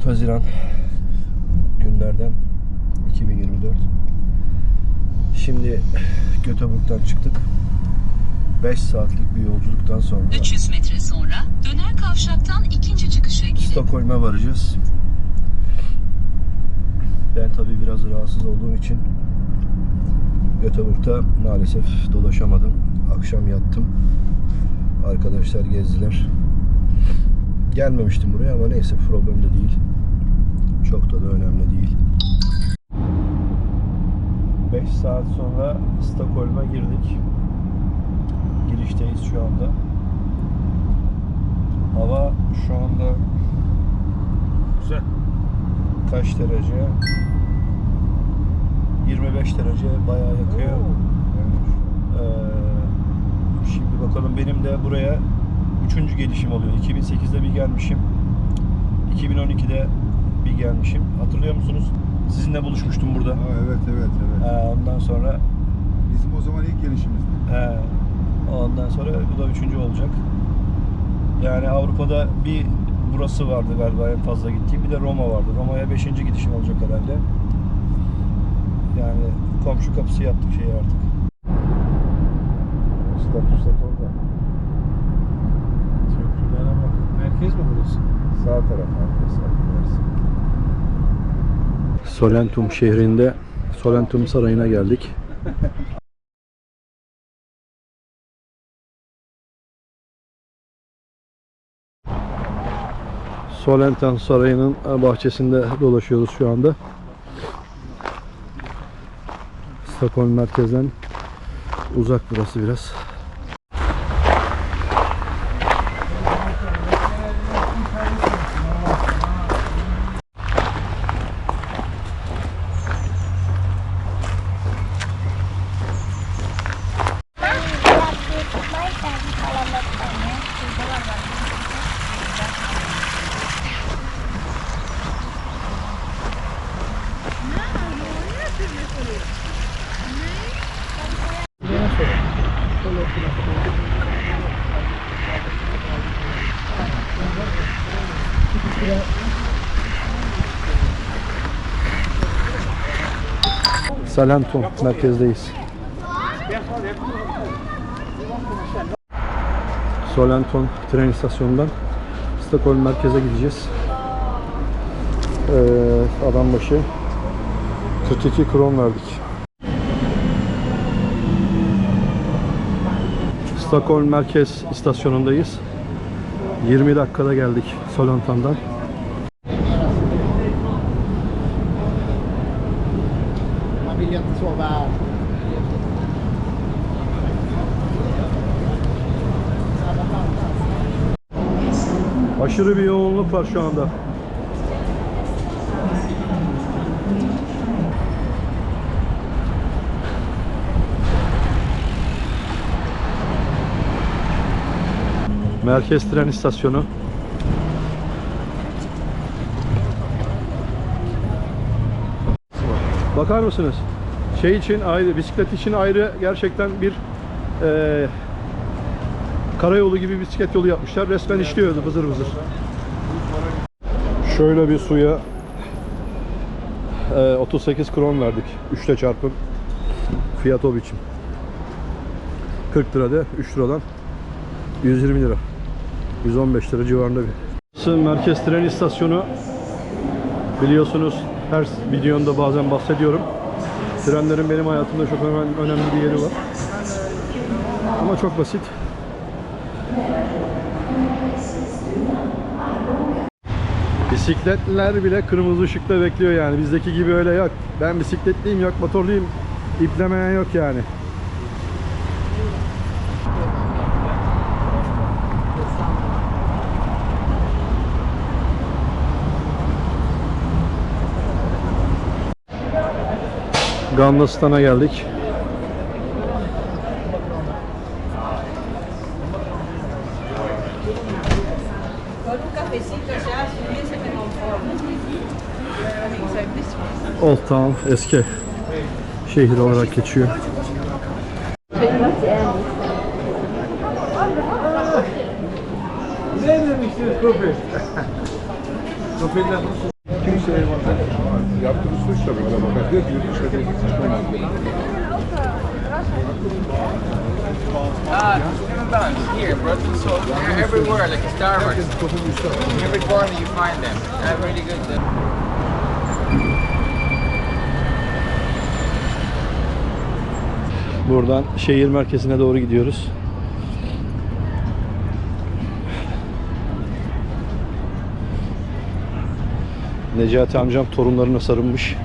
24 Haziran günlerden 2024. Şimdi Göteborg'dan çıktık. 5 saatlik bir yolculuktan sonra 300 metre sonra döner kavşaktan ikinci çıkışa girin. Stockholm'a varacağız. Ben tabii biraz rahatsız olduğum için Göteborg'da maalesef dolaşamadım. Akşam yattım. Arkadaşlar gezdiler. Gelmemiştim buraya ama neyse problem de değil. Çok da da önemli değil. 5 saat sonra Stockholm'a girdik. Girişteyiz şu anda. Hava şu anda güzel. Kaç derece? 25 derece bayağı yakıyor. Ee, şimdi bakalım benim de buraya üçüncü gelişim oluyor. 2008'de bir gelmişim. 2012'de bir gelmişim. Hatırlıyor musunuz? Sizinle buluşmuştum burada. Ha, evet evet evet. Ee, ondan sonra Bizim o zaman ilk gelişimizdi. He. Ondan sonra bu da üçüncü olacak. Yani Avrupa'da bir burası vardı galiba en fazla gittiğim. Bir de Roma vardı. Roma'ya beşinci gidişim olacak herhalde. Yani komşu kapısı yaptık şeyi artık. Status Merkez mi burası? Sağ taraf herkes. Solentum şehrinde Solentum Sarayı'na geldik. Solentum Sarayı'nın bahçesinde dolaşıyoruz şu anda. Stockholm merkezden uzak burası biraz. Salentum merkezdeyiz. Solenton tren istasyonundan Stockholm merkeze gideceğiz. Ee, adam başı 42 kron verdik. Stockholm merkez istasyonundayız. 20 dakikada geldik Solenton'dan. Man vill ju inte sova Aşırı bir yoğunluk var şu anda. Merkez tren istasyonu. Bakar mısınız? Şey için ayrı, bisiklet için ayrı gerçekten bir eee karayolu gibi bisiklet yolu yapmışlar. Resmen işliyordu vızır vızır. Şöyle bir suya e, 38 kron verdik. 3 ile çarpın. Fiyat o biçim. 40 lirada 3 liradan 120 lira. 115 lira civarında bir. Merkez tren istasyonu. Biliyorsunuz her videomda bazen bahsediyorum. Trenlerin benim hayatımda çok önemli, bir yeri var. Ama çok basit. Bisikletliler bile kırmızı ışıkta bekliyor yani. Bizdeki gibi öyle yok. Ben bisikletliyim yok motorluyum. İplemeyen yok yani. Gamlastan'a geldik. Old Town eski şehir olarak geçiyor. Ne demiştiniz Kofi? Kimse yaptığı suç tabii bana bakar. Diyor ki yurt dışına. They're really good. Buradan şehir merkezine doğru gidiyoruz. Necati amcam torunlarına sarılmış.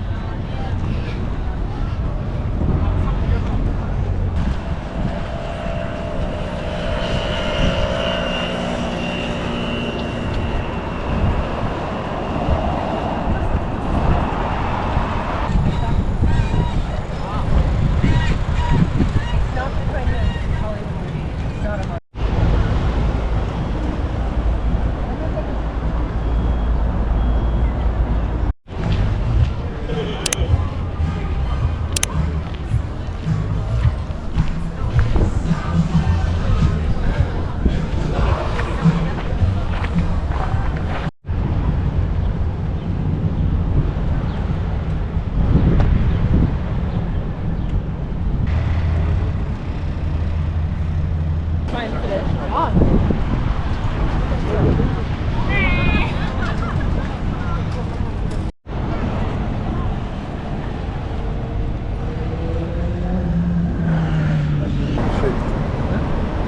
Şey.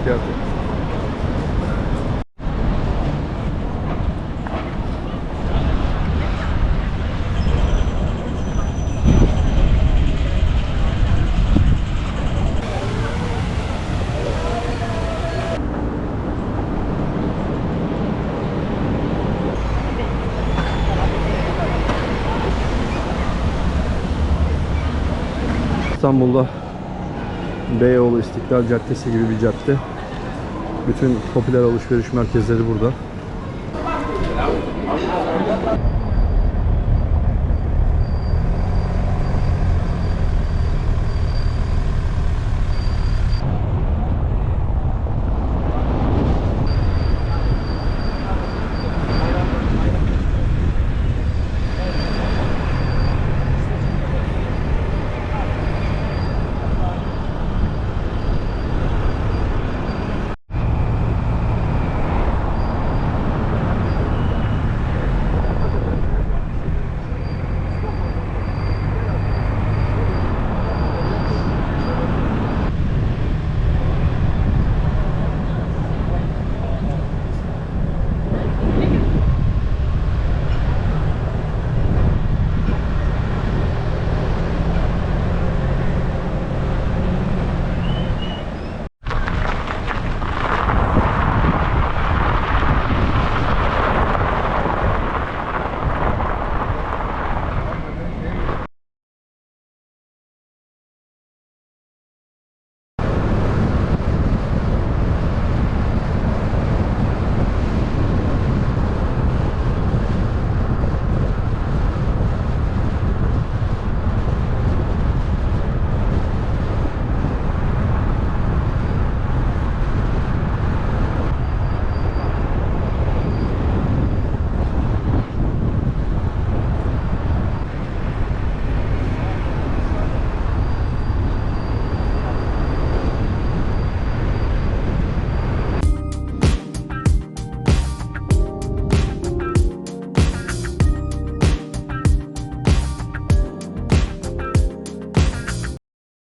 Geldi. İstanbul'da Beyoğlu İstiklal Caddesi gibi bir cadde. Bütün popüler alışveriş merkezleri burada.